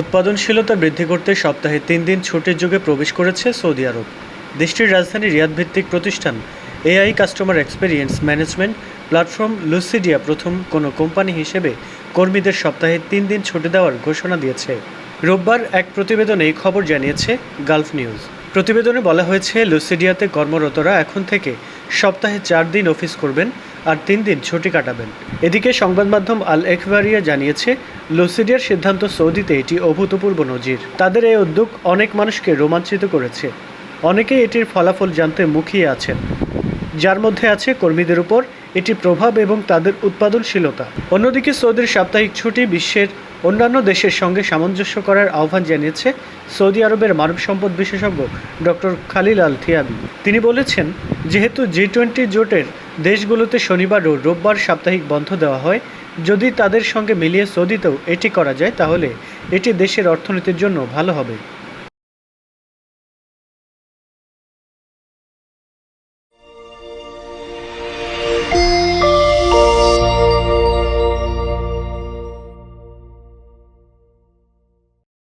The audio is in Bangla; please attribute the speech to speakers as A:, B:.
A: উৎপাদনশীলতা বৃদ্ধি করতে সপ্তাহে তিন দিন ছুটির যুগে প্রবেশ করেছে সৌদি আরব। দেশটির রাজধানী রিয়াদ ভিত্তিক প্রতিষ্ঠান AI customer experience management platform Lucidya প্রথম কোনো কোম্পানি হিসেবে কর্মীদের সপ্তাহে তিন দিন ছুটি দেওয়ার ঘোষণা দিয়েছে। রোববার এক প্রতিবেদনে এই খবর জানিয়েছে গালফ নিউজ। প্রতিবেদনে বলা হয়েছে, লুসিডিয়াতে কর্মরতরা এখন থেকে সপ্তাহে চার দিন অফিস করবেন আর তিন দিন ছুটি কাটাবেন। এদিকে সংবাদ মাধ্যম আল এখবারিয়া জানিয়েছে, লুসিডিয়ার সিদ্ধান্ত সৌদিতে এটি অভূতপূর্ব নজির। তাদের এই উদ্যোগ অনেক মানুষকে রোমাঞ্চিত করেছে। অনেকেই এটির ফলাফল জানতে মুখিয়ে আছেন। যার মধ্যে আছে কর্মীদের উপর এটি প্রভাব এবং তাদের উৎপাদনশীলতা। অন্যদিকে সৌদির সাপ্তাহিক ছুটি বিশ্বের অন্যান্য দেশের সঙ্গে সামঞ্জস্য করার আহ্বান জানিয়েছে সৌদি আরবের মানব সম্পদ বিশেষজ্ঞ ডক্টর খালিল আল থিয়াবি। তিনি বলেছেন, যেহেতু জি টোয়েন্টি জোটের দেশগুলোতে শনিবার ও রোববার সাপ্তাহিক বন্ধ দেওয়া হয়। যদি তাদের সঙ্গে মিলিয়ে সৌদিতেও এটি করা যায়, তাহলে এটি দেশের অর্থনীতির জন্য ভালো হবে।